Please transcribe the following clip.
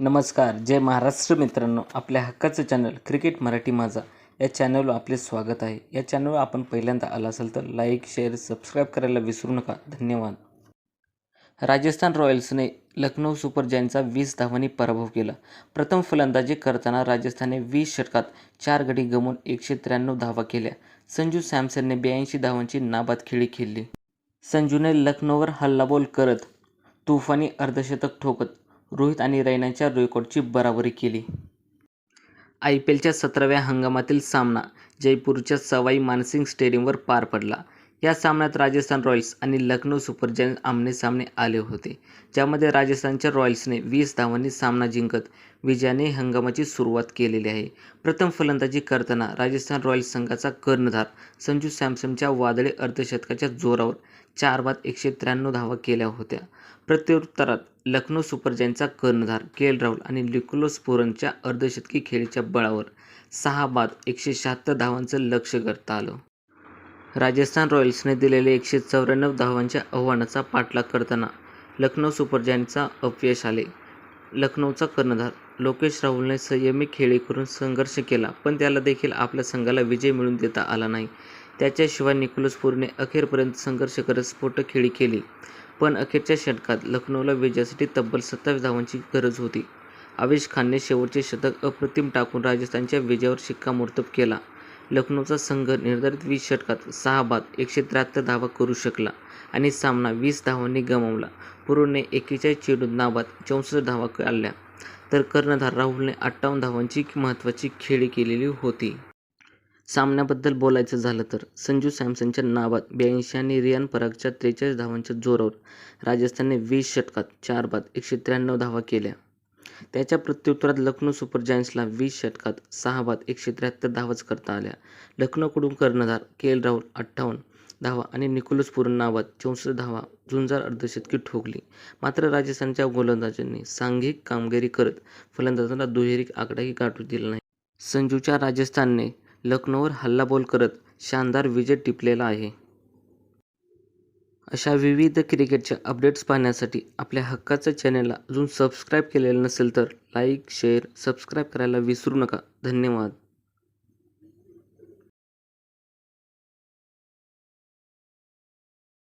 नमस्कार. जय महाराष्ट्र मित्रांनो. आपल्या हक्काचं चॅनल क्रिकेट मराठी माझा. या चॅनलवर आपले स्वागत आहे. या चॅनलवर आपण पहिल्यांदा आला असाल तर लाईक शेअर सबस्क्राईब करायला विसरू नका. धन्यवाद. राजस्थान रॉयल्सने लखनौ सुपर जायंटचा वीस धावांनी पराभव केला. प्रथम फलंदाजी करताना राजस्थानने वीस षटकात चार गडी गमवून एकशे त्र्याण्णव धावा केल्या. संजू सॅमसनने ब्याऐंशी धावांची नाबाद खेळी खेळली. संजूने लखनौवर हल्लाबोल करत तुफानी अर्धशतक ठोकत रोहित आणि रैनाच्या रेकॉर्डची बराबरी केली. आय पी एलच्या सतराव्या हंगामातील सामना जयपूरच्या सवाई मानसिंग स्टेडियमवर पार पडला. या सामन्यात राजस्थान रॉयल्स आणि लखनौ सुपर जायंट्स आमनेसामने आले होते. ज्यामध्ये राजस्थानच्या रॉयल्सने वीस धावांनी सामना जिंकत विजयाने हंगामाची सुरुवात केलेली आहे. प्रथम फलंदाजी करताना राजस्थान रॉयल्स संघाचा कर्णधार संजू सॅमसनच्या वादळी अर्धशतकाच्या जोरावर चार बाद एकशे त्र्याण्णव धावा केल्या होत्या. प्रत्युत्तरात लखनौ सुपर जायंटचा कर्णधार के एल राहुल आणि लिकुलोस पुरनच्या अर्धशतकी खेळीच्या बळावर सहा बाद एकशे शहात्तर धावांचं लक्ष्य करता आलं. राजस्थान रॉयल्सने दिलेले एकशे चौऱ्याण्णव धावांच्या आव्हानाचा पाठलाग करताना लखनौ सुपर जायंटचा अपयश आले. लखनौचा कर्णधार लोकेश राहुलने संयमी खेळी करून संघर्ष केला पण त्याला देखील आपल्या संघाला विजय मिळवून देता आला नाही. त्याच्याशिवाय निकोलस पूरने अखेरपर्यंत संघर्ष करत स्फोटक खेळी केली पण अखेरच्या षटकात लखनौला विजयासाठी तब्बल सत्तावीस धावांची गरज होती. आवेश खानने शेवटचे शतक अप्रतिम टाकून राजस्थानच्या विजयावर शिक्कामोर्तब केला. लखनौचा संघ निर्धारित वीस षटकात सहा बाद एकशे त्र्याहत्तर धावा करू शकला आणि सामना वीस धावांनी गमावला. पुरोने एकेचाळीस चेंडूत नाबाद चौसष्ट धावा काढल्या. तर कर्णधार राहुलने अठ्ठावन्न धावांची महत्त्वाची खेळी केलेली होती. सामन्याबद्दल बोलायचं झालं तर संजू सॅमसनच्या नाबाद ब्याऐंशी आणि रियान परागच्या त्रेचाळीस धावांच्या जोरावर राजस्थानने वीस षटकात चार बाद एकशे त्र्याण्णव धावा केल्या. त्याच्या प्रत्युत्तरात लखनौ सुपर जायंट्सला वीस षटकात सहा बाद एकशे त्र्याहत्तर धावाच करता आल्या. लखनौकडून कर्णधार के एल राहुल अठ्ठावन्न धावा आणि निकोलस पुरन चौसष्ट धावा झुंजार अर्धशतकी ठोकली. मात्र राजस्थानच्या गोलंदाजांनी सांघिक कामगिरी करत फलंदाजांना दुहेरी आकडाही गाठू दिला नाही. संजूच्या राजस्थानने लखनौवर हल्लाबोल करत शानदार विजय टिपलेला आहे. अशा विविध क्रिकेटच्या अपडेट्स पाहण्यासाठी आपल्या हक्काच्या चॅनलला अजून सबस्क्राईब केलेलं नसेल तर लाईक शेअर सबस्क्राईब करायला विसरू नका. धन्यवाद.